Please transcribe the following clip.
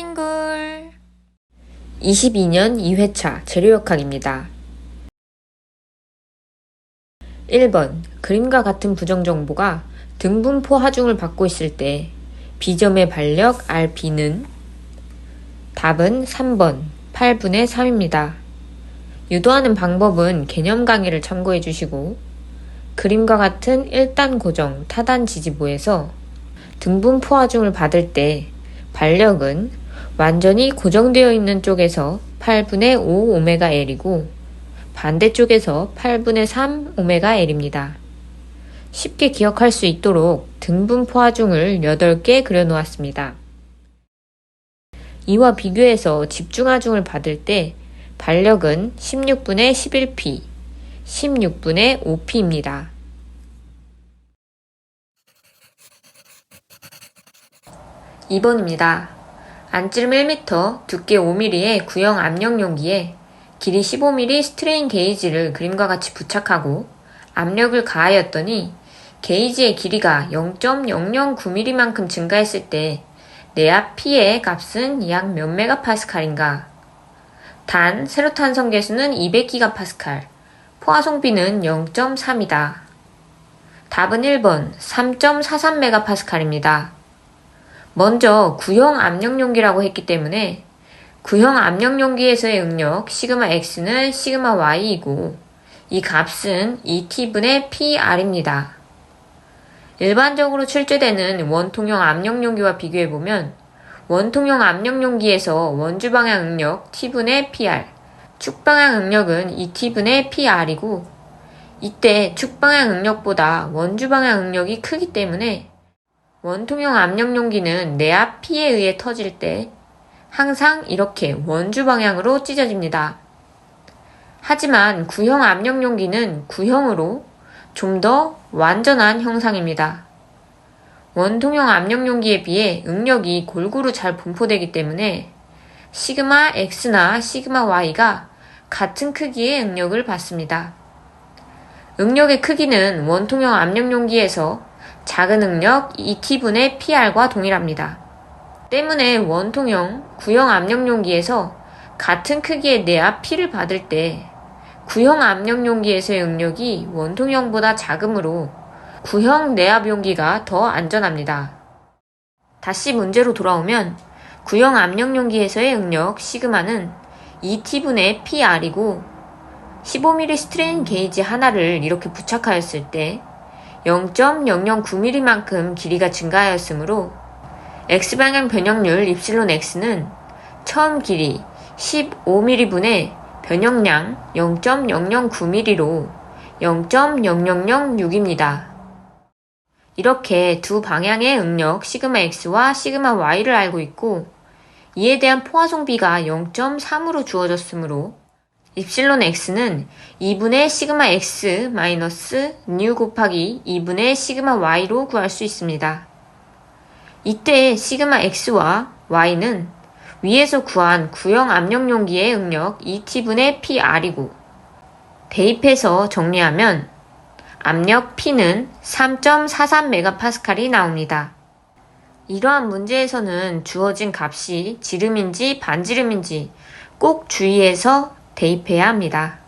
빙글빙글 22년 2회차 재료역학입니다. 1번 그림과 같은 부정정보가 등분포 하중을 받고 있을 때 B점의 반력 RB는 답은 3번 8분의 3입니다. 유도하는 방법은 개념 강의를 참고해 주시고 그림과 같은 1단 고정 타단 지지부에서 등분포 하중을 받을 때 반력은 완전히 고정되어 있는 쪽에서 8분의 5 오메가 L이고 반대쪽에서 8분의 3 오메가 L입니다. 쉽게 기억할 수 있도록 등분포 하중을 8개 그려놓았습니다. 이와 비교해서 집중하중을 받을 때 반력은 16분의 11p, 16분의 5p입니다. 2번입니다. 안찌름 1m, 두께 5mm의 구형 압력 용기에 길이 15mm 스트레인 게이지를 그림과 같이 부착하고 압력을 가하였더니 게이지의 길이가 0.009mm만큼 증가했을 때 내압 P의 값은 약 몇 메가파스칼인가? 단, 세로탄성 계수는 200기가파스칼, 포화송비는 0.3이다. 답은 1번 3.43메가파스칼입니다. 먼저 구형 압력용기라고 했기 때문에 구형 압력용기에서의 응력 시그마 x는 시그마 y이고 이 값은 2t분의 pr입니다. 일반적으로 출제되는 원통형 압력용기와 비교해보면 원통형 압력용기에서 원주 방향 응력 t분의 pr, 축 방향 응력은 2t분의 pr이고 이때 축 방향 응력보다 원주 방향 응력이 크기 때문에 원통형 압력용기는 내압 P에 의해 터질 때 항상 이렇게 원주 방향으로 찢어집니다. 하지만 구형 압력용기는 구형으로 좀 더 완전한 형상입니다. 원통형 압력용기에 비해 응력이 골고루 잘 분포되기 때문에 시그마 X나 시그마 Y가 같은 크기의 응력을 받습니다. 응력의 크기는 원통형 압력용기에서 작은 응력 2t분의 PR과 동일합니다. 때문에 원통형 구형 압력용기에서 같은 크기의 내압 P를 받을 때 구형 압력용기에서의 응력이 원통형보다 작으므로 구형 내압용기가 더 안전합니다. 다시 문제로 돌아오면 구형 압력용기에서의 응력 시그마는 2t분의 PR이고 15mm 스트레인 게이지 하나를 이렇게 부착하였을 때 0.009mm만큼 길이가 증가하였으므로 x방향 변형률 입실론 x는 처음 길이 15mm분의 변형량 0.009mm로 0.0006입니다. 이렇게 두 방향의 응력 시그마 x와 시그마 y를 알고 있고 이에 대한 포화송비가 0.3으로 주어졌으므로 입실론 x는 2분의 시그마 x 마이너스 뉴 곱하기 2분의 시그마 y로 구할 수 있습니다. 이때 시그마 x와 y는 위에서 구한 구형 압력 용기의 응력 2t분의 pr이고 대입해서 정리하면 압력 P는 3.43메가파스칼이 나옵니다. 이러한 문제에서는 주어진 값이 지름인지 반지름인지 꼭 주의해서 대입해야 합니다.